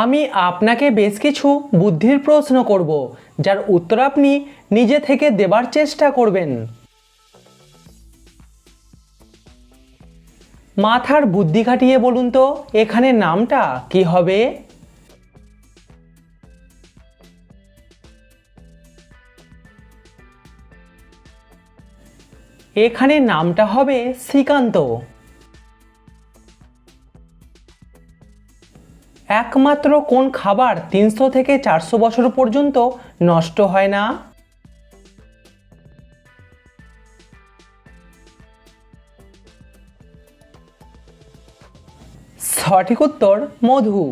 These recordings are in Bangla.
আমি আপনাকে বেশ কিছু বুদ্ধির প্রশ্ন করব, যার উত্তর আপনি নিজে থেকে দেবার চেষ্টা করবেন। মাথার বুদ্ধি খাটিয়ে বলুন তো, এখানে নামটা কি হবে? এখানে নামটা হবে শ্রীকান্ত। একমাত্র কোন খাবার তিনশো থেকে চারশো বছর পর্যন্ত নষ্ট হয় না? সঠিক উত্তর, মধু।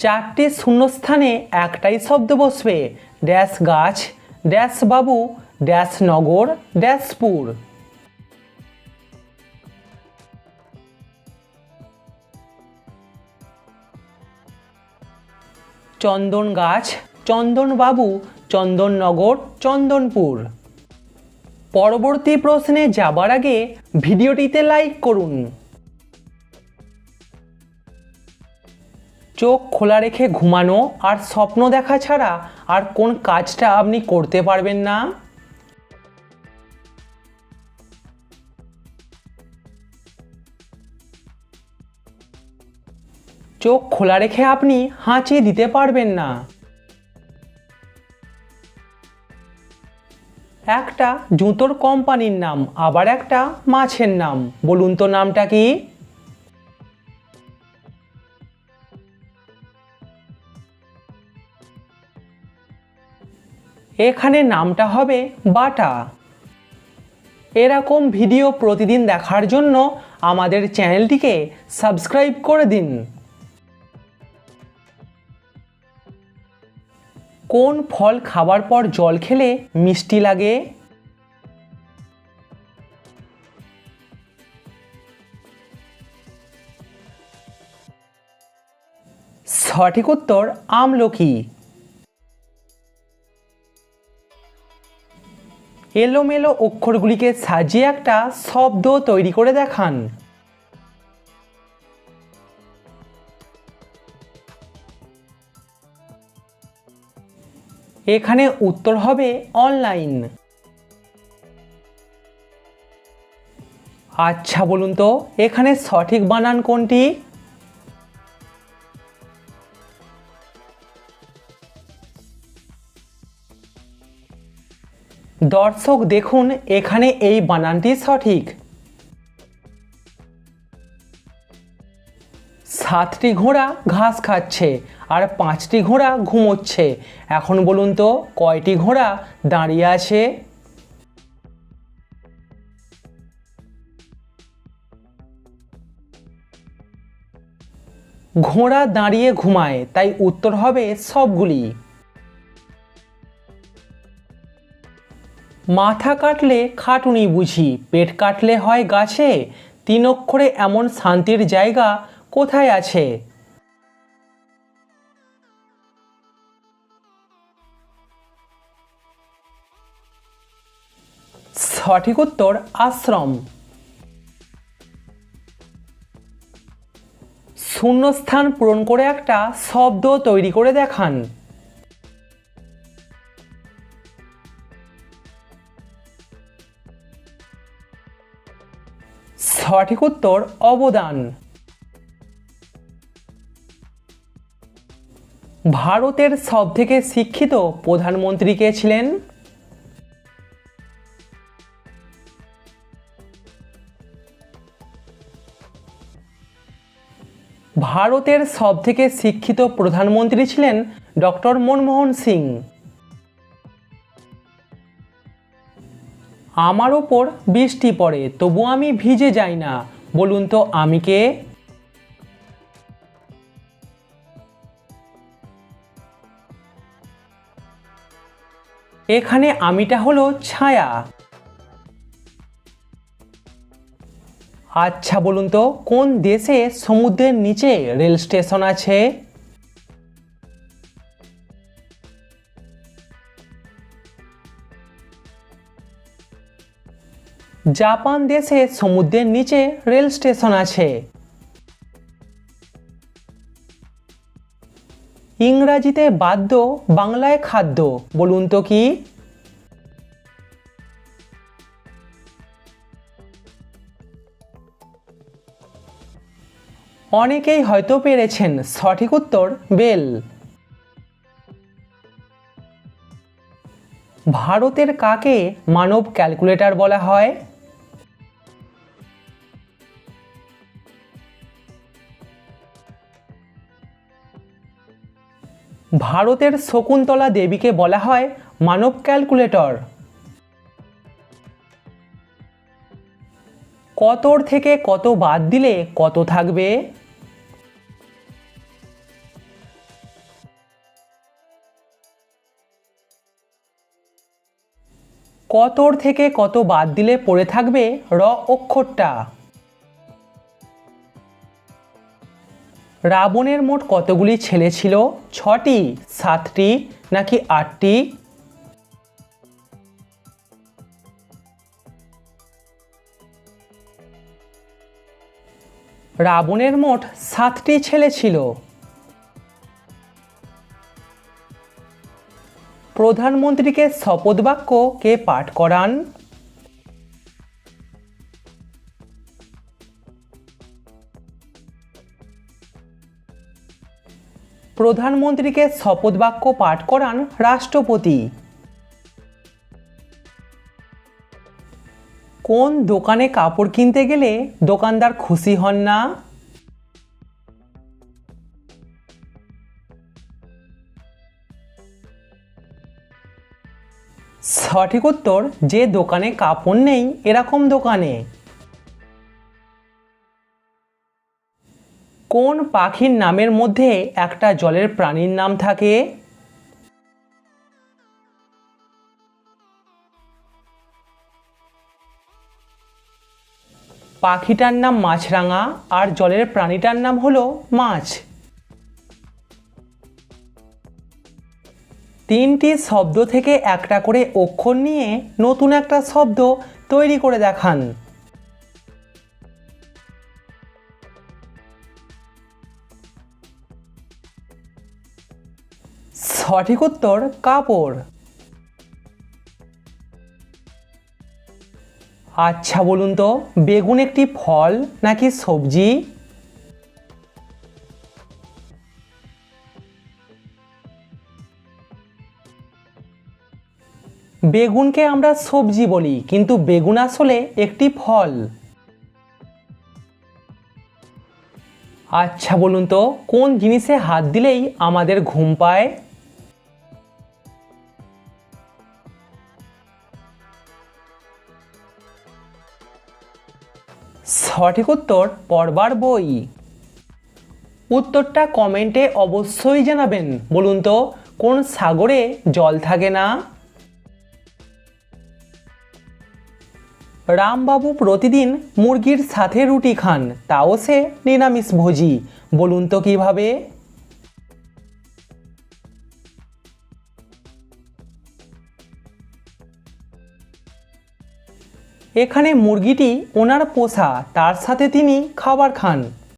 চারটি শূন্যস্থানে একটাই শব্দ বসবে, ড্যাশ গাছ, ড্যাশ বাবু, ড্যাশ নগর ড্যাশপুর চন্দন গাছ চন্দনবাবু চন্দননগর চন্দনপুর। পরবর্তী প্রশ্নে যাবার আগে ভিডিওটিতে লাইক করুন। চোখ খোলা রেখে ঘুমানো আর স্বপ্ন দেখা ছাড়া আর কোন কাজটা আপনি করতে পারবেন না? চোখ খোলা রেখে আপনি হাঁচি দিতে পারবেন না। একটা জুতোর কোম্পানির নাম, আবার একটা মাছের নাম। বলুন তো নামটা কি? এখানে নামটা হবে বাটা। এরকম ভিডিও প্রতিদিন দেখার জন্য আমাদের চ্যানেলটিকে সাবস্ক্রাইব করে দিন। কোন ফল খাবার পর জল খেলে মিষ্টি লাগে? সঠিক উত্তর, আমলকি। এলোমেলো অক্ষরগুলিকে সাজিয়ে একটা শব্দ তৈরি করে দেখান। এখানে উত্তর হবে অনলাইন। আচ্ছা বলুন তো, এখানে সঠিক বানান কোনটি? দর্শক, দেখুন, এখানে এই বানানটি সঠিক। সাতটি ঘোড়া ঘাস খাচ্ছে আর পাঁচটি ঘোড়া ঘুমোচ্ছে। এখন বলুন তো, কয়টি ঘোড়া দাঁড়িয়ে আছে? ঘোড়া দাঁড়িয়ে ঘুমায়, তাই উত্তর হবে সবগুলি। মাথা কাটলে খাটুনি বুঝি, পেট কাটলে হয় গাছে। তিন অক্ষরে এমন শান্তির জায়গা কোথায় আছে? সঠিক উত্তর, আশ্রম। শূন্যস্থান পূরণ করে একটা শব্দ তৈরি করে দেখান। সঠিক উত্তর, অবদান। ভারতের সবথেকে শিক্ষিত প্রধানমন্ত্রী কে ছিলেন? ভারতের সবথেকে শিক্ষিত প্রধানমন্ত্রী ছিলেন ডক্টর মনমোহন সিং। আমার ওপর বৃষ্টি পড়ে, তবু আমি ভিজে যাই না। বলুন তো আমি কে? এখানে আমিটা হলো ছায়া। আচ্ছা বলুন তো, কোন দেশে সমুদ্রের নিচে রেল স্টেশন আছে? জাপান দেশে সমুদ্রের নিচে রেল স্টেশন আছে। ইংরাজিতে বাদ্য, বাংলায় খাদ্য। বলুন তো কি? অনেকেই হয়তো পেরেছেন সঠিক উত্তর, বেল। ভারতের কাকে মানব ক্যালকুলেটর বলা হয়? ভারতের শকুন্তলা দেবীকে বলা হয় মানব ক্যালকুলেটর। কতর থেকে কত বাদ দিলে কত থাকবে? কতর থেকে কত বাদ দিলে পড়ে থাকবে র অক্ষরটা? রাবণের মোট কতগুলি ছেলে ছিল? ছটি, সাতটি, নাকি আটটি? রাবণের মোট সাতটি ছেলে ছিল। প্রধানমন্ত্রীকে শপথ বাক্য কে পাঠ করান? প্রধানমন্ত্রীকে শপথ বাক্য পাঠ করান রাষ্ট্রপতি। কোন দোকানে কাপড় কিনতে গেলে দোকানদার খুশি হন না? সঠিক উত্তর, যে দোকানে কাপড় নেই, এরকম দোকানে। কোন পাখির নামের মধ্যে একটা জলের প্রাণীর নাম থাকে? পাখিটার নাম মাছরাঙা আর জলের প্রাণীটার নাম হলো মাছ। তিনটি শব্দ থেকে একটা করে অক্ষর নিয়ে নতুন একটা শব্দ তৈরি করে দেখান। সঠিক উত্তর কাপড়। আচ্ছা বলুন তো, বেগুন একটি ফল নাকি সবজি? বেগুনকে আমরা সবজি বলি, কিন্তু বেগুন আসলে একটি ফল। আচ্ছা বলুন তো, কোন জিনিসে হাত দিলেই আমাদের ঘুম পায়? সঠিক উত্তর পড়বার বই। উত্তরটা কমেন্টে অবশ্যই জানাবেন। বলুন তো, কোন সাগরে জল থাকে না? রামবাবু প্রতিদিন মুরগির সাথে রুটি খান, তাও সে নিরামিষ ভোজি বলুন তো কীভাবে? এখানে মুরগিটি ওনার পোষা তার সাথে তিনি খাবার খান।